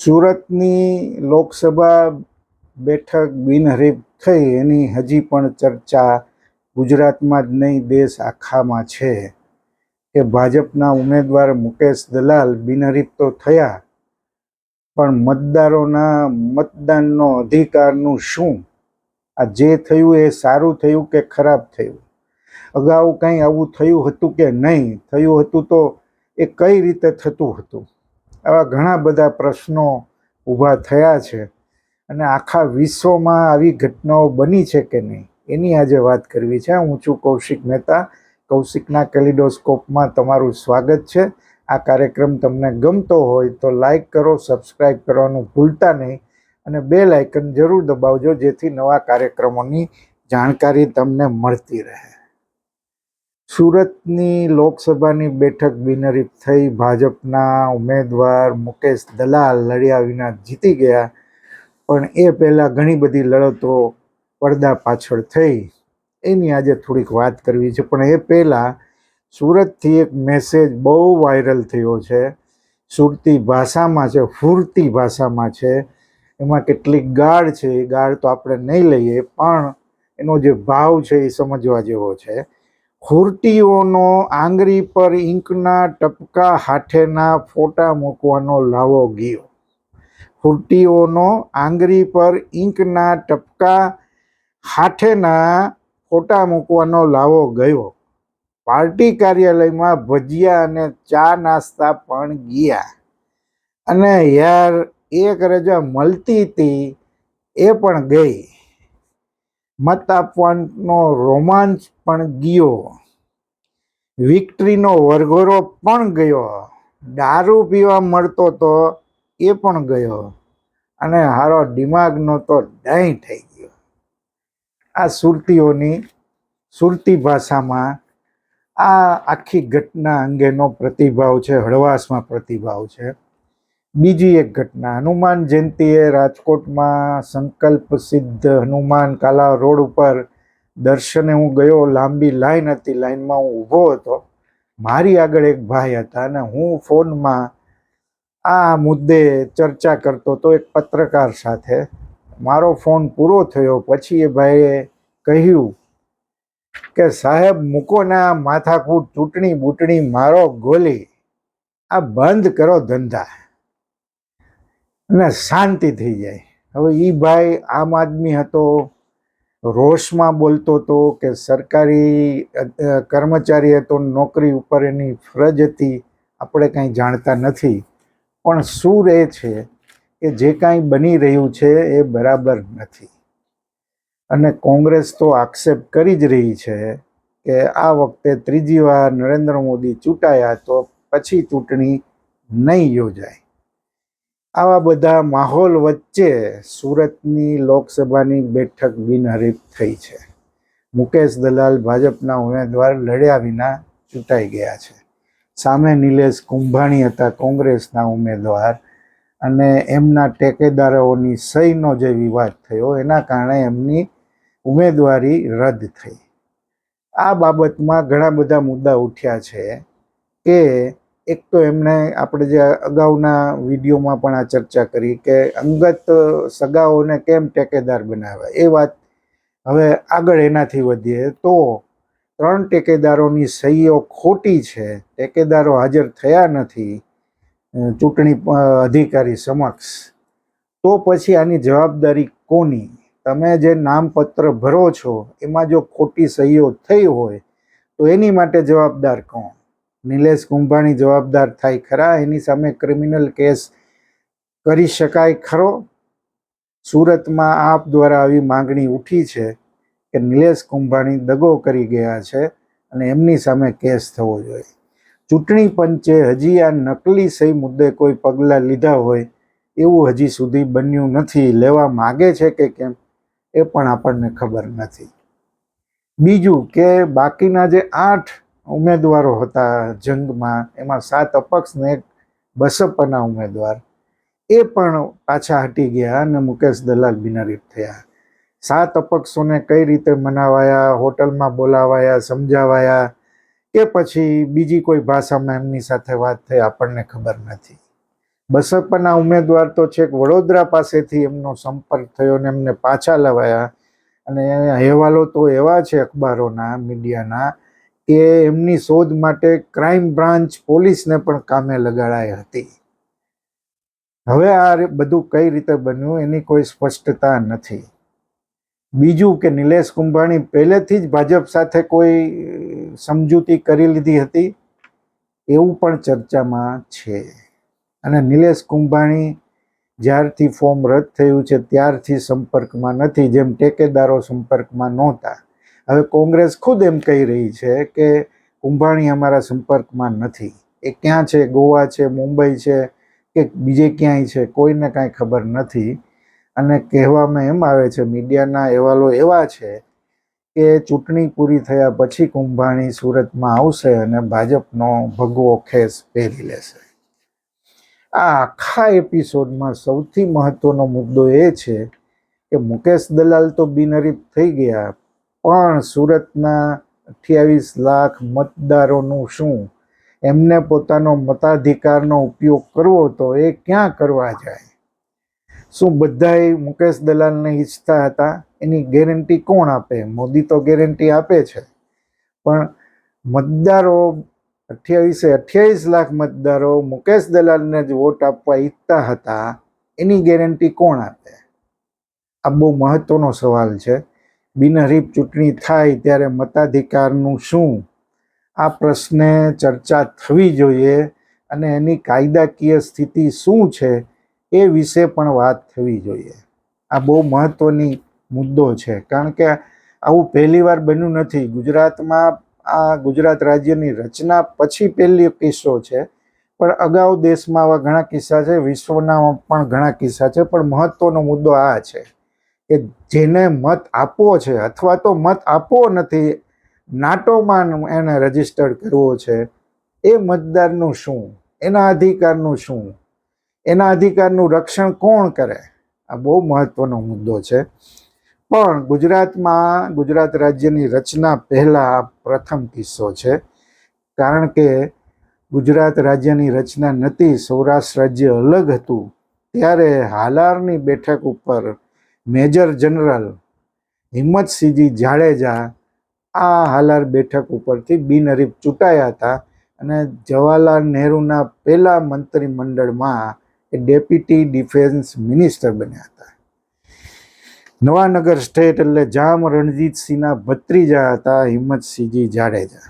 સુરતની લોકસભા બેઠક બિનહરીફ થઈ, એની હજી પણ ચર્ચા ગુજરાતમાં જ નહીં, દેશ આખામાં છે. કે ભાજપના ઉમેદવાર મુકેશ દલાલ બિનહરીફ તો થયા, પણ મતદારોના મતદાનનો અધિકારનું શું? આ જે થયું એ સારું થયું કે ખરાબ થયું? અગાઉ કંઈ આવું થયું હતું કે નહીં? થયું હતું તો એ કઈ રીતે થતું હતું? આવા ઘણા બધા પ્રશ્નો ઊભા થયા છે. અને આખા વિશ્વમાં આવી ઘટનાઓ બની છે કે નહીં? એની આજે વાત કરવી છે. હું છું કૌશિક મહેતા. કૌશિકના કેલિડોસ્કોપમાં તમારું સ્વાગત છે. આ કાર્યક્રમ તમને ગમતો હોય તો લાઈક કરો સબસ્ક્રાઈબ કરવાનું ભૂલતા નહીં. અને બે લાઇકન જરૂર દબાવજો જેથી નવા કાર્યક્રમોની જાણકારી તમને મળતી રહે. સુરતની લોકસભાની બેઠક બિનહરીફ થઈ. ભાજપના ઉમેદવાર મુકેશ દલાલ લડ્યા વિના જીતી ગયા. પણ એ પહેલાં ઘણી બધી લડતો પડદા પાછળ થઈ. એની આજે થોડીક વાત કરવી છે. પણ એ પહેલાં સુરતથી એક મેસેજ બહુ વાયરલ થયો છે. સુરતી ભાષામાં છે, ફૂરતી ભાષામાં છે. એમાં કેટલીક ગાળ છે. એ ગાળ તો આપણે નહીં લઈએ, પણ એનો જે ભાવ છે એ સમજવા જેવો છે. ખુરટીઓનો આંગળી પર ઈંકના ટપકા હાથેના ફોટા મૂકવાનો લાવો ગયો. ખુરટીઓનો આંગળી પર ઈંકના ટપકા હાથેના ફોટા મૂકવાનો લાવો ગયો. પાર્ટી કાર્યાલયમાં ભજીયા અને ચા નાસ્તા પણ ગયા. અને યાર, એક રજા મળતી હતી એ પણ ગઈ. મત આપવાનો રોમાંચ પણ ગયો. વિક્ટરીનો વરઘોરો પણ ગયો. દારૂ પીવા મળતો તો એ પણ ગયો. અને હારો દિમાગનો તો દહીં થઈ ગયો. આ સુરતીઓની, સુરતી ભાષામાં આ આખી ઘટના અંગેનો પ્રતિભાવ છે, હળવાશમાં પ્રતિભાવ છે. બીજી એક ઘટના. હનુમાન જયંતિએ રાજકોટમાં સંકલ્પ સિદ્ધ હનુમાન કાલા રોડ ઉપર દર્શને હું ગયો, લાંબી લાઈન હતી, લાઈનમાં હું ઊભો હતો. મારી આગળ એક ભાઈ હતા અને હું ફોનમાં આ મુદ્દે ચર્ચા કરતો હતો એક પત્રકાર સાથે. મારો ફોન પૂરો થયો, પછી એ ભાઈએ કહ્યું કે, સાહેબ, મૂકો ને આ માથાકૂટ, ચૂંટણી બૂટણી, મારો ગોલી. આ બંધ કરો ધંધા. અને શાંતિ થઈ જાય. હવે એ ભાઈ આમ આદમી હતો, રોષમાં બોલતો હતો કે સરકારી કર્મચારી હતો, નોકરી ઉપર એની ફરજ હતી, આપણે કાંઈ જાણતા નથી. પણ શું રહે છે કે જે કાંઈ બની રહ્યું છે એ બરાબર નથી. અને કોંગ્રેસ તો આક્ષેપ કરી જ રહી છે કે આ વખતે ત્રીજી વાર નરેન્દ્ર મોદી ચૂંટાયા તો પછી ચૂંટણી નહીં યોજાય. આવા બધા માહોલ વચ્ચે સુરતની લોકસભાની બેઠક બિનહરીફ થઈ છે. મુકેશ દલાલ ભાજપના ઉમેદવાર લડ્યા વિના ચૂંટાઈ ગયા છે. સામે નિલેશ કુંભાણી હતા કોંગ્રેસના ઉમેદવાર અને એમના ટેકેદારોની સહીનો જે વિવાદ થયો એના કારણે એમની ઉમેદવારી રદ થઈ. આ બાબતમાં ઘણા બધા મુદ્દા ઉઠ્યા છે કે એક તો એમણે આપણે જે અગાઉના વિડીયોમાં પણ આ ચર્ચા કરી કે અંગત સગાઓને કેમ ટેકેદાર બનાવ્યા? એ વાત હવે આગળ એનાથી વધીએ તો ત્રણ ટેકેદારોની સહીઓ ખોટી છે. ટેકેદારો હાજર થયા નથી ચૂંટણી અધિકારી સમક્ષ. તો પછી આની જવાબદારી કોની? તમે જે નામપત્ર ભરો છો, એમાં જો ખોટી સહીઓ થઈ હોય, તો એની માટે જવાબદાર કોણ? નિલેશ કુંભાણી જવાબદાર થાય ખરા? એની સામે ક્રિમિનલ કેસ કરી શકાય ખરો? સુરતમાં આપ દ્વારા આવી માંગણી ઉઠી છે કે નિલેશ કુંભાણી દગો કરી ગયા છે અને એમની સામે કેસ થવો જોઈએ. ચૂંટણી પંચે હજી આ નકલી સહી મુદ્દે કોઈ પગલાં લીધા હોય એવું હજી સુધી બન્યું નથી. લેવા માગે છે કે કેમ? એ પણ આપણને ખબર નથી. બીજું કે બાકીના જે આઠ ઉમેદવારો હતા જંગમાં. એમાં સાત અપક્ષ ને એક બસપાના ઉમેદવાર. એ પણ પાછા હટી ગયા અને મુકેશ દલાલ બિનરીફ થયા. સાત અપક્ષોને કઈ રીતે મનાવાયા, હોટલમાં બોલાવાયા, સમજાવાયા કે પછી બીજી કોઈ ભાષામાં એમની સાથે વાત થઈ આપણને ખબર નથી. બસપાના ઉમેદવાર તો છેક વડોદરા પાસેથી એમનો સંપર્ક થયો ને એમને પાછા લવાયા. અને અહેવાલો તો એવા છે અખબારોના, મીડિયાના કે એમની શોધ માટે ક્રાઇમ બ્રાન્ચ પોલીસને પણ કામે લગાડાઈ હતી. હવે આ બધું કઈ રીતે બન્યું એની કોઈ સ્પષ્ટતા નથી. બીજું કે નિલેશ કુંભાણી પહેલેથી જ ભાજપ સાથે કોઈ સમજૂતી કરી લીધી હતી, એવું પણ ચર્ચામાં છે. અને નિલેશ કુંભાણી જ્યારથી ફોર્મ રદ થયું છે, ત્યારથી સંપર્કમાં નથી, જેમ ટેકેદારો સંપર્કમાં નહોતા. હવે કોંગ્રેસ ખુદ એમ કહી રહી છે કે કુંભાણી અમારા સંપર્કમાં નથી. એ ક્યાં છે? ગોવા છે? મુંબઈ છે? કે બીજે ક્યાંય છે? કોઈને કાંઈ ખબર નથી. અને કહેવામાં એમ આવે છે, મીડિયાના અહેવાલો એવા છે કે ચૂંટણી પૂરી થયા પછી કુંભાણી સુરતમાં આવશે અને ભાજપનો ભગવો ખેસ પહેરી લેશે. આ આખા એપિસોડમાં સૌથી મહત્વનો મુદ્દો એ છે કે મુકેશ દલાલ તો બિનહરીફ થઈ ગયા પણ સુરતના અઠ્યાવીસ લાખ મતદારોનું શું? એમને પોતાનો મતાધિકારનો ઉપયોગ કરવો તો એ ક્યાં કરવા જાય? શું બધાય મુકેશ દલાલને ઈચ્છતા હતા? એની ગેરંટી કોણ આપે? મોદી તો ગેરંટી આપે છે. પણ મતદારો અઠ્યાવીસે અઠ્યાવીસ લાખ મતદારો મુકેશ દલાલને જ વોટ આપવા ઈચ્છતા હતા. એની ગેરંટી કોણ આપે? આ બહુ મહત્વનો સવાલ છે. બિનહરીફ ચૂંટણી થાય ત્યારે મતાધિકારનું શું? આ પ્રશ્ને ચર્ચા થવી જોઈએ અને એની કાયદાકીય સ્થિતિ શું છે એ વિશે પણ વાત થવી જોઈએ. આ બહુ મહત્ત્વની મુદ્દો છે, કારણ કે આવું પહેલીવાર બન્યું નથી. ગુજરાતમાં આ ગુજરાત રાજ્યની રચના પછી પહેલી કિસ્સો છે, પણ અગાઉ દેશમાં આવા ઘણા કિસ્સા છે, વિશ્વના પણ ઘણા કિસ્સા છે, પણ મહત્ત્વનો મુદ્દો આ છે. કે જેને મત આપવો છે અથવા તો મત આપવો નથી, નાટોમાં એને રજીસ્ટર્ડ કરવો છે, એ મતદારનું શું? એના અધિકારનું શું? એના અધિકારનું રક્ષણ કોણ કરે? આ બહુ મહત્વનો મુદ્દો છે. પણ ગુજરાતમાં, ગુજરાત રાજ્યની રચના પહેલા આ પ્રથમ કિસ્સો છે. કારણ કે ગુજરાત રાજ્યની રચના નહોતી, સૌરાષ્ટ્ર રાજ્ય અલગ હતું. ત્યારે હાલારની બેઠક ઉપર મેજર જનરલ હિંમતસિંહજી જાડેજા આ હાલાર બેઠક ઉપરથી બિનહરીફ ચૂંટાયા હતા અને જવાહરલાલ નહેરુના પહેલા મંત્રીમંડળમાં એ ડેપ્યુટી ડિફેન્સ મિનિસ્ટર બન્યા હતા. નવાનગર સ્ટેટ એટલે જામ રણજીતસિંહના ભત્રીજા હતા હિંમતસિંહજી જાડેજા.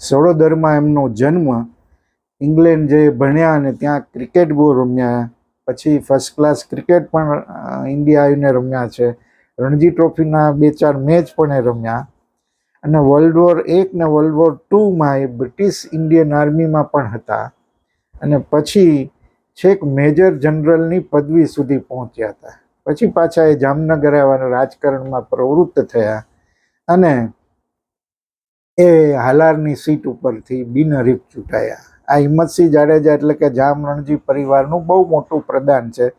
સડોદરમાં એમનો જન્મ ઇંગ્લેન્ડ જે ભણ્યા અને ત્યાં ક્રિકેટ બહુ રમ્યા પછી ફર્સ્ટ ક્લાસ ક્રિકેટ પણ ઇન્ડિયા આવીને રમ્યા છે. રણજી ટ્રોફીના બે ચાર મેચ પણ એ રમ્યા. અને વર્લ્ડ વોર એક ને વર્લ્ડ વોર ટુમાં એ બ્રિટિશ ઇન્ડિયન આર્મીમાં પણ હતા. અને પછી છેક મેજર જનરલની પદવી સુધી પહોંચ્યા હતા. પછી પાછા એ જામનગર આવવાના રાજકારણમાં પ્રવૃત્ત થયા. અને એ હાલારની સીટ ઉપરથી બિનહરીફ ચૂંટાયા. આ હિંમતસિંહ જાડેજા એટલે કે જામ રણજી પરિવારનું બહુ મોટું પ્રદાન છે.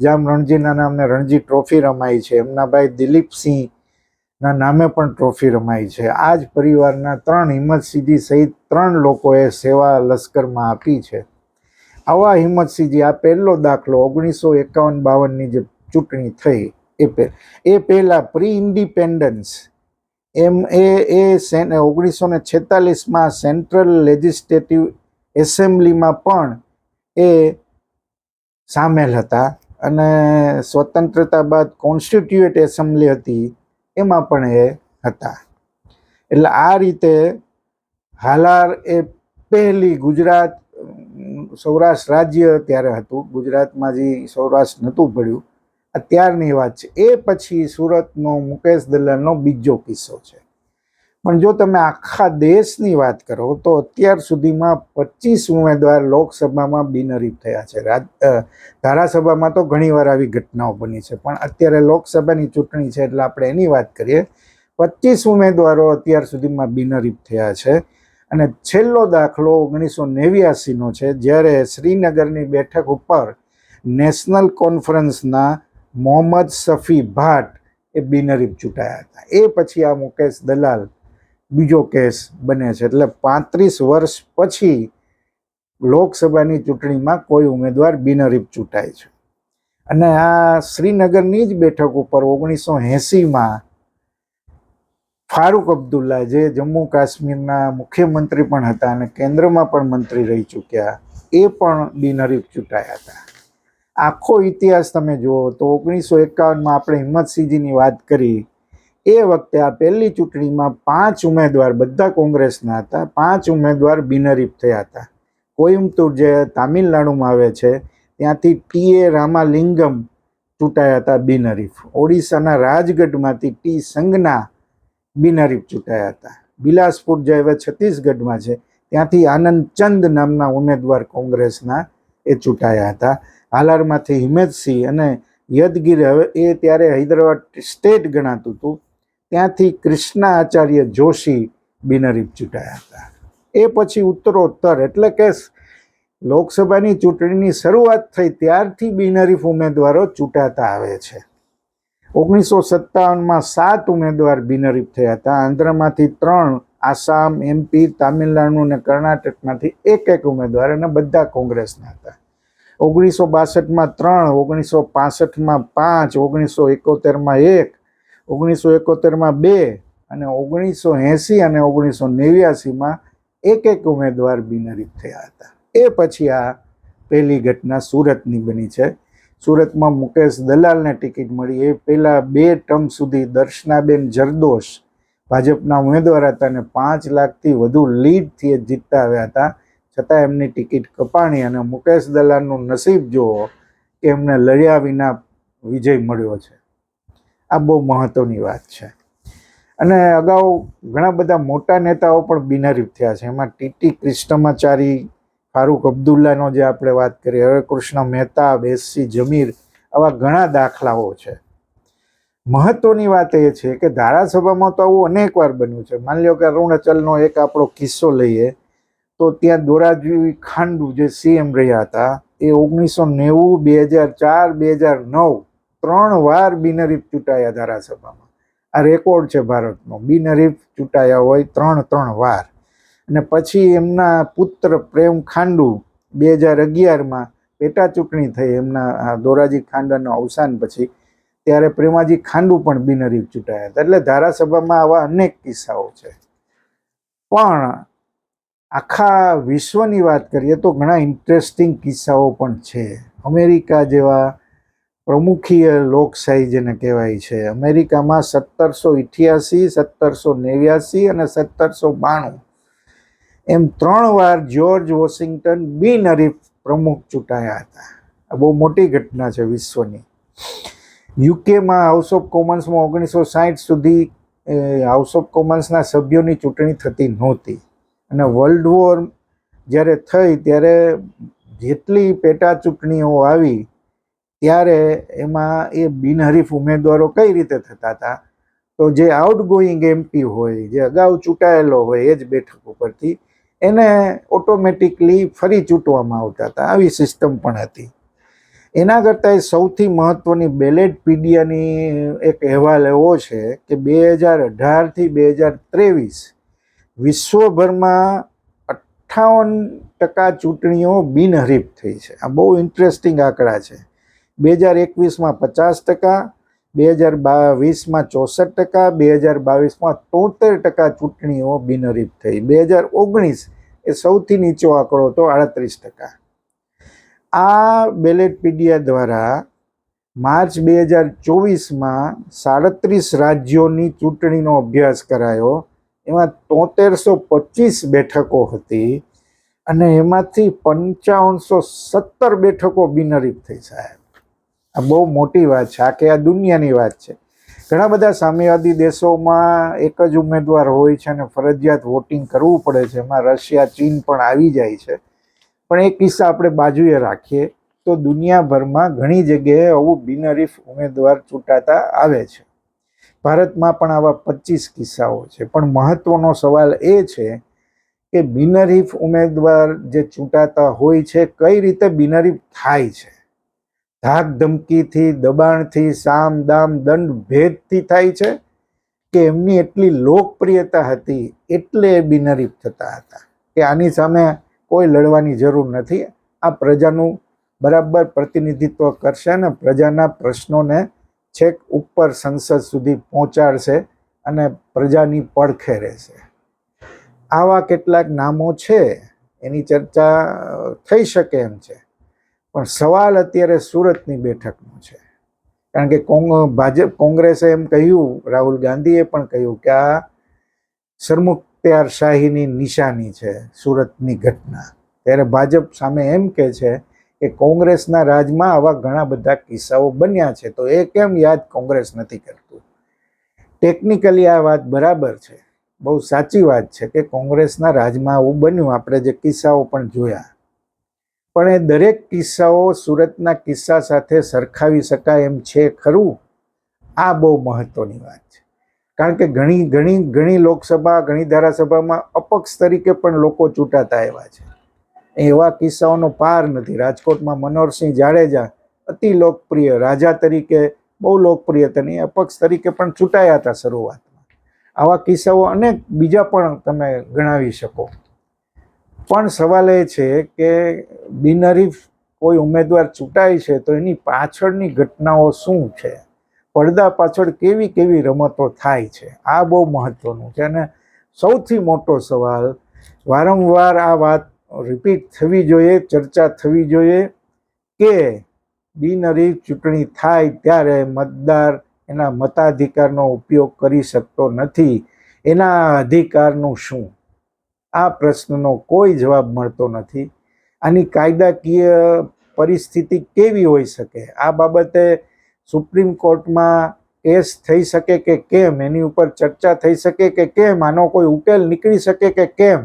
જામ રણજીના નામે રણજી ટ્રોફી રમાઈ છે. એમના ભાઈ દિલીપસિંહના નામે પણ ટ્રોફી રમાઈ છે. આ જ પરિવારના ત્રણ હિંમતસિંહજી સહિત ત્રણ લોકોએ સેવા લશ્કરમાં આપી છે. આવા હિંમતસિંહજી, આ પહેલો દાખલો ઓગણીસો એકાવન બાવનની જે ચૂંટણી થઈ, એ પે, એ પહેલાં પ્રી ઇન્ડિપેન્ડન્સ એમ, એ એ ઓગણીસો ને છેતાલીસમાં સેન્ટ્રલ લેજિસ્લેટિવ એસેમ્બલીમાં પણ એ સામેલ હતા અને સ્વતંત્રતા બાદ કોન્સ્ટિટ્યુએટ એસેમ્બલી હતી, એમાં પણ એ હતા. એટલે આ રીતે હાલાર એ પહેલી ગુજરાત, સૌરાષ્ટ્ર રાજ્ય ત્યારે હતું. ગુજરાતમાં જે સૌરાષ્ટ્ર નહોતું પડ્યું, અત્યારની વાત છે. એ પછી સુરતનો મુકેશ દલાલનો બીજો કિસ્સો છે. પણ જો તમે આખા દેશની વાત કરો, તો અત્યાર સુધીમાં પચીસ ઉમેદવાર લોકસભામાં બિનહરીફ થયા છે. રાજ ધારાસભામાં તો ઘણીવાર આવી ઘટનાઓ બની છે, પણ અત્યારે લોકસભાની ચૂંટણી છે એટલે આપણે એની વાત કરીએ. પચીસ ઉમેદવારો અત્યાર સુધીમાં બિનહરીફ થયા છે અને છેલ્લો દાખલો ઓગણીસો નેવ્યાસીનો છે, જ્યારે શ્રીનગરની બેઠક ઉપર નેશનલ કોન્ફરન્સના મોહમ્મદ શફી ભાટ એ બિનહરીફ ચૂંટાયા હતા. એ પછી આ મુકેશ દલાલ બીજો કેસ બને છે. એટલે પાંત્રીસ વર્ષ પછી લોકસભાની ચૂંટણીમાં કોઈ ઉમેદવાર બિનહરીફ ચૂંટાય છે. અને આ શ્રીનગરની જ બેઠક ઉપર ઓગણીસો એંસીમાં ફારૂક અબ્દુલ્લા જે જમ્મુ કાશ્મીરના મુખ્યમંત્રી પણ હતા અને કેન્દ્રમાં પણ મંત્રી રહી ચૂક્યા, એ પણ બિનહરીફ ચૂંટાયા હતા. આખો ઇતિહાસ તમે જુઓ તો ઓગણીસો એકાવનમાં આપણે હિંમતસિંહજીની વાત કરી એ વખતે આ પહેલી ચૂંટણીમાં પાંચ ઉમેદવાર બધા કોંગ્રેસના હતા, પાંચ ઉમેદવાર બિનહરીફ થયા હતા. કોઇમ્બતુર જે તામિલનાડુમાં આવે છે, ત્યાંથી ટી એ રામાલિંગમ ચૂંટાયા હતા બિનહરીફ. ઓડિશાના રાજગઢમાંથી ટી સંગના બિનહરીફ ચૂંટાયા હતા. બિલાસપુર જે હવે છત્તીસગઢમાં છે, ત્યાંથી આનંદ ચંદ નામના ઉમેદવાર કોંગ્રેસના એ ચૂંટાયા હતા. હાલારમાંથી હિમેતસિંહ અને યદગીર હવે એ ત્યારે હૈદરાબાદ સ્ટેટ ગણાતું હતું. ત્યાંથી કૃષ્ણા આચાર્ય જોશી બિનરીફ ચૂંટાયા હતા. એ પછી ઉત્તરોત્તર એટલે કે લોકસભાની ચૂંટણીની શરૂઆત થઈ ત્યારથી બિનરીફ ઉમેદવારો ચૂંટાતા આવે છે. ઓગણીસો સત્તાવનમાં સાત ઉમેદવાર બિનરીફ થયા હતા. આંધ્રમાંથી ત્રણ, આસામ, એમપી, તામિલનાડુ અને કર્ણાટકમાંથી એક એક ઉમેદવાર અને બધા કોંગ્રેસના હતા. ઓગણીસો બાસઠમાં ત્રણ, ઓગણીસો પાસઠમાં પાંચ, ઓગણીસો એકોતેરમાં એક ઓગણીસો એકોતેરમાં બે અને ઓગણીસો એંસી અને ઓગણીસો નેવ્યાસીમાં એક એક ઉમેદવાર બિનહરીફ થયા હતા. એ પછી આ પહેલી ઘટના સુરતની બની છે. સુરતમાં મુકેશ દલાલને ટિકિટ મળી. એ પહેલાં બે ટર્મ સુધી દર્શનાબેન જરદોશ ભાજપના ઉમેદવાર હતા અને પાંચ લાખથી વધુ લીડથી જીતતા આવ્યા હતા. છતાં એમની ટિકિટ કપાણી અને મુકેશ દલાલનું નસીબ જુઓ કે એમને લડ્યા વિના વિજય મળ્યો છે. આ બહુ મહત્વની વાત છે. અને અગાઉ ઘણા બધા મોટા નેતાઓ પણ બિનહરીફ થયા છે. એમાં ટીટી કૃષ્ણમાચારી, ફારૂક અબ્દુલ્લાનો જે આપણે વાત કરીએ હરે કૃષ્ણ મહેતા, બેસી, જમીર, આવા ઘણા દાખલાઓ છે. મહત્વની વાત એ છે કે ધારાસભામાં તો આવું અનેક વાર બન્યું છે. માની લો કે અરુણાચલનો એક આપણો કિસ્સો લઈએ, તો ત્યાં દોરાજી ખાંડુ જે સીએમ રહ્યા હતા, એ ઓગણીસો નેવું, બે હજાર ચાર, બે હજાર નવ ત્રણ વાર બિનહરીફ ચૂંટાયા ધારાસભામાં. આ રેકોર્ડ છે ભારતનો. બિનહરીફ ચૂંટાયા હોય ત્રણ ત્રણ વાર. અને પછી એમના પુત્ર પ્રેમ ખાંડુ બે હજાર અગિયારમાં પેટા ચૂંટણી થઈ. એમના દોરાજી ખાંડાના અવસાન પછી ત્યારે પ્રેમાજી ખાંડુ પણ બિનહરીફ ચૂંટાયા હતા. એટલે ધારાસભામાં આવા અનેક કિસ્સાઓ છે. પણ આખા વિશ્વની વાત કરીએ તો ઘણા ઇન્ટરેસ્ટિંગ કિસ્સાઓ પણ છે. અમેરિકા જેવા પ્રમુખીય લોકશાહી જેને કહેવાય છે. અમેરિકામાં સત્તરસો ઇઠ્યાસી, સત્તરસો નેવ્યાસી અને સત્તરસો બાણું. એમ ત્રણ વાર જ્યોર્જ વોશિંગ્ટન બિનહરીફ પ્રમુખ ચૂંટાયા હતા. આ બહુ મોટી ઘટના છે વિશ્વની. યુકેમાં હાઉસ ઓફ કોમન્સમાં ઓગણીસો સાઠ સુધી હાઉસ ઓફ કોમન્સના સભ્યોની ચૂંટણી થતી નહોતી. અને વર્લ્ડ વોર જ્યારે થઈ ત્યારે જેટલી પેટા ચૂંટણીઓ આવી ત્યારે એમાં એ બિનહરીફ ઉમેદવારો કઈ રીતે થતા હતા? તો જે આઉટગોઈંગ એમપી હોય, જે અગાઉ ચૂંટાયેલો હોય, એ જ બેઠક ઉપરથી એને ઓટોમેટિકલી ફરી ચૂંટવામાં આવતા હતા. આવી સિસ્ટમ પણ હતી. એના કરતાં સૌથી મહત્ત્વની બેલેટ પીડિયાની એક અહેવાલ એવો છે કે બે હજાર અઢારથી બે હજાર ત્રેવીસ વિશ્વભરમાં અઠ્ઠાવન ટકા ચૂંટણીઓ બિનહરીફ થઈ છે. આ બહુ ઇન્ટરેસ્ટિંગ આંકડા છે. બે હજાર એકવીસમાં પચાસ ટકા, બે હજાર બાવીસમાં ચોસઠ ટકા, બે હજાર બાવીસમાં તોતેર ટકા ચૂંટણીઓ બિનહરીફ થઈ. બે હજાર ઓગણીસ એ સૌથી નીચો આંકડો હતો, આડત્રીસ ટકા. આ બેલેટ પીડિયા દ્વારા માર્ચ બે હજાર ચોવીસમાં સાડત્રીસ રાજ્યોની ચૂંટણીનો અભ્યાસ કરાયો. એમાં તોતેરસો પચીસ બેઠકો હતી અને એમાંથી પંચાવનસો સત્તર બેઠકો બિનહરીફ થઈ સાહેબ. આ બહુ મોટી વાત છે. આ કે આ દુનિયાની વાત છે. ઘણા બધા સામ્યવાદી દેશોમાં એક જ ઉમેદવાર હોય છે અને ફરજિયાત વોટિંગ કરવું પડે છે. એમાં રશિયા, ચીન પણ આવી જાય છે. પણ એ કિસ્સા આપણે બાજુએ રાખીએ તો દુનિયાભરમાં ઘણી જગ્યાએ આવું બિનહરીફ ઉમેદવાર ચૂંટાતા આવે છે. ભારતમાં પણ આવા પચીસ કિસ્સાઓ છે. પણ મહત્વનો સવાલ એ છે કે બિનહરીફ ઉમેદવાર જે ચૂંટાતા હોય છે, કઈ રીતે બિનહરીફ થાય છે? ધાક ધમકીથી, દબાણથી, સામ, દામ, દંડ ભેદથી થાય છે કે એમની એટલી લોકપ્રિયતા હતી, એટલે એ બિનરીફ થતા હતા કે આની સામે કોઈ લડવાની જરૂર નથી. આ પ્રજાનું બરાબર પ્રતિનિધિત્વ કરશે અને પ્રજાના પ્રશ્નોને છેક ઉપર સંસદ સુધી પહોંચાડશે અને પ્રજાની પડખે રહેશે. આવા કેટલાક નામો છે, એની ચર્ચા થઈ શકે એમ છે. પણ સવાલ અત્યારે સુરતની બેઠકનો છે. કારણ કે કોંગ, ભાજપ કોંગ્રેસે એમ કહ્યું, રાહુલ ગાંધીએ પણ કહ્યું કે આ સરમુખત્યારશાહીની નિશાની છે સુરતની ઘટના. ત્યારે ભાજપ સામે એમ કે છે કે કોંગ્રેસના રાજમાં આવા ઘણા બધા કિસ્સાઓ બન્યા છે, તો એ કેમ યાદ કોંગ્રેસ નથી કરતું? ટેકનિકલી આ વાત બરાબર છે. બહુ સાચી વાત છે કે કોંગ્રેસના રાજમાં આવું બન્યું. આપણે જે કિસ્સાઓ પણ જોયા પણ એ દરેક કિસ્સાઓ સુરતના કિસ્સા સાથે સરખાવી શકાય એમ છે ખરું? આ બહુ મહત્ત્વની વાત છે. કારણ કે ઘણી ઘણી ઘણી લોકસભા, ઘણી ધારાસભામાં અપક્ષ તરીકે પણ લોકો ચૂંટાતા એવા છે. એવા કિસ્સાઓનો પાર નથી. રાજકોટમાં મનોહરસિંહ જાડેજા અતિ લોકપ્રિય રાજા તરીકે, બહુ લોકપ્રિય હતા નહીં અપક્ષ તરીકે પણ ચૂંટાયા હતા શરૂઆતમાં. આવા કિસ્સાઓ અનેક, બીજા પણ તમે ગણાવી શકો. પણ સવાલ એ છે કે બિનહરીફ કોઈ ઉમેદવાર ચૂંટાય છે તો એની પાછળની ઘટનાઓ શું છે? પડદા પાછળ કેવી કેવી રમતો થાય છે? આ બહુ મહત્વનું છે. અને સૌથી મોટો સવાલ, વારંવાર આ વાત રિપીટ થવી જોઈએ, ચર્ચા થવી જોઈએ કે બિનહરીફ ચૂંટણી થાય ત્યારે મતદાર એના મતાધિકારનો ઉપયોગ કરી શકતો નથી. એના અધિકારનું શું? આ પ્રશ્નનો કોઈ જવાબ મળતો નથી. આની કાયદાકીય પરિસ્થિતિ કેવી હોઈ શકે? આ બાબતે સુપ્રીમ કોર્ટમાં કેસ થઈ શકે કે કેમ? એની ઉપર ચર્ચા થઈ શકે કે કેમ? આનો કોઈ ઉકેલ નીકળી શકે કે કેમ?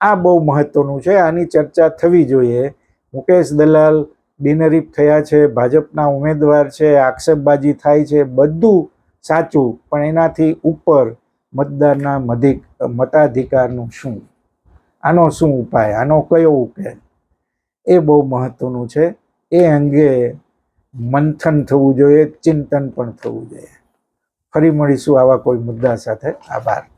આ બહુ મહત્વનું છે. આની ચર્ચા થવી જોઈએ. મુકેશ દલાલ બિનહરીફ થયા છે, ભાજપના ઉમેદવાર છે, આક્ષેપબાજી થાય છે, બધું સાચું, પણ એનાથી ઉપર મતદારના મધિક, મતાધિકારનું શું? આનો શું ઉપાય? આનો કયો ઉકેલ? એ બહુ મહત્વનું છે. એ અંગે મંથન થવું જોઈએ, ચિંતન પણ થવું જોઈએ. ફરી મળીશું આવા કોઈ મુદ્દા સાથે. આભાર.